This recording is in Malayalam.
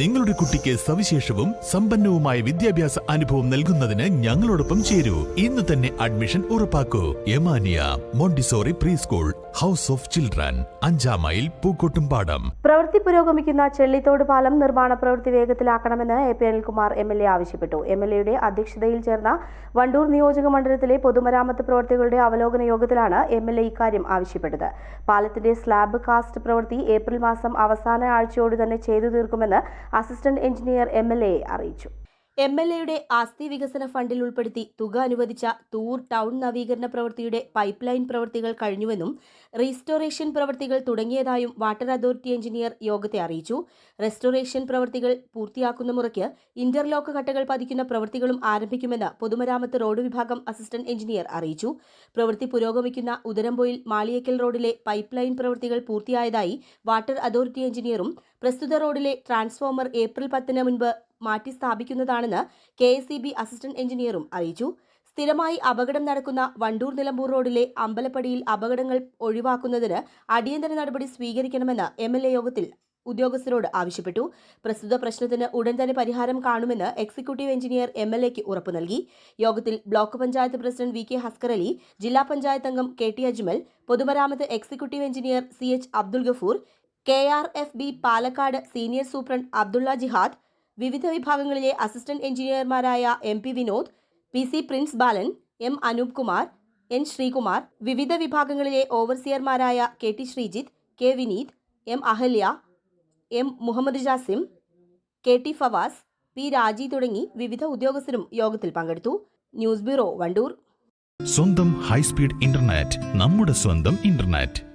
നിങ്ങളുടെ കുട്ടിക്ക് സവിശേഷവും സമ്പന്നവുമായ വിദ്യാഭ്യാസ അനുഭവം നൽകുന്നതിന് ഞങ്ങളോടൊപ്പം ചേരൂ. ഇന്ന് തന്നെ admission ഉറപ്പാക്കൂ. Yamaniya Montessori pre school house of children അഞ്ചാം മൈൽ പൂക്കോട്ടുംപാടം. പ്രവൃത്തി പുരോഗമിക്കുന്ന ചെള്ളിത്തോട് പാലം നിർമ്മാണ പ്രവൃത്തി വേഗത്തിലാക്കണമെന്ന് A P Anilkumar M L A ആവശ്യപ്പെട്ടു. എം എൽ എയുടെ അധ്യക്ഷതയിൽ ചേർന്ന വണ്ടൂർ നിയോജക മണ്ഡലത്തിലെ പൊതുമരാമത്ത് പ്രവൃത്തികളുടെ അവലോകന യോഗത്തിലാണ് എം എൽ എ ഇക്കാര്യം ആവശ്യപ്പെട്ടത്. പാലത്തിന്റെ സ്ലാബ് കാസ്റ്റ് പ്രവൃത്തി ഏപ്രിൽ മാസം അവസാന ആഴ്ചയോട് തന്നെ ചെയ്തു തീർക്കുമെന്ന് assistant engineer M L A അറിയിച്ചു എം എൽ എയുടെ ആസ്തി വികസന ഫണ്ടിൽ ഉൾപ്പെടുത്തി തുക അനുവദിച്ച തൂർ ടൗൺ നവീകരണ പ്രവൃത്തിയുടെ പൈപ്പ് ലൈൻ പ്രവൃത്തികൾ കഴിഞ്ഞുവെന്നും റീസ്റ്റോറേഷൻ പ്രവൃത്തികൾ തുടങ്ങിയതായും വാട്ടർ അതോറിറ്റി എഞ്ചിനീയർ യോഗത്തെ അറിയിച്ചു. റെസ്റ്റോറേഷൻ പ്രവൃത്തികൾ പൂർത്തിയാക്കുന്ന മുറയ്ക്ക് ഇന്റർലോക്ക് കട്ടകൾ പതിക്കുന്ന പ്രവൃത്തികളും ആരംഭിക്കുമെന്ന് പൊതുമരാമത്ത് റോഡ് വിഭാഗം അസിസ്റ്റന്റ് എഞ്ചിനീയർ അറിയിച്ചു. പ്രവൃത്തി പുരോഗമിക്കുന്ന ഉദരംപോയിൽ മാളിയേക്കൽ റോഡിലെ പൈപ്പ് ലൈൻ പ്രവൃത്തികൾ പൂർത്തിയായതായി വാട്ടർ അതോറിറ്റി എഞ്ചിനീയറും പ്രസ്തുത റോഡിലെ ട്രാൻസ്ഫോമർ ഏപ്രിൽ പത്തിന് മുൻപ് മാറ്റി സ്ഥാപിക്കുന്നതാണെന്ന് കെ എസ് അസിസ്റ്റന്റ് എഞ്ചിനീയറും അറിയിച്ചു. സ്ഥിരമായി അപകടം നടക്കുന്ന വണ്ടൂർ നിലമ്പൂർ റോഡിലെ അമ്പലപ്പടിയിൽ അപകടങ്ങൾ ഒഴിവാക്കുന്നതിന് അടിയന്തര നടപടി സ്വീകരിക്കണമെന്ന് എ യോഗത്തിൽ ഉദ്യോഗസ്ഥരോട് ആവശ്യപ്പെട്ടു. പ്രസ്തുത പ്രശ്നത്തിന് ഉടൻ തന്നെ പരിഹാരം കാണുമെന്ന് എക്സിക്യൂട്ടീവ് എഞ്ചിനീയർ എം എൽ എക്ക് ഉറപ്പു നൽകി. യോഗത്തിൽ block panchayat president V K Haskar Ali ജില്ലാ പഞ്ചായത്ത് അംഗം കെ ടി അജ്മൽ പൊതുമരാമത്ത് executive engineer C H Abdul Gafoor K R F B Palakkad senior superintendent Abdullah Jihad വിവിധ വിഭാഗങ്ങളിലെ assistant എഞ്ചിനീയർമാരായ M P Vinod P C Prince Balan M Anoop Kumar N Sreekumar വിവിധ വിഭാഗങ്ങളിലെ ഓവർസിയർമാരായ K T Sreejith K Vineeth M Ahalya M Muhammad Jasim K T Fawas P Raji തുടങ്ങി വിവിധ ഉദ്യോഗസ്ഥരും യോഗത്തിൽ പങ്കെടുത്തു. News bureau Wandoor. സ്വന്തം ഹൈസ്പീഡ് ഇന്റർനെറ്റ് നമ്മുടെ സ്വന്തം ഇന്റർനെറ്റ്.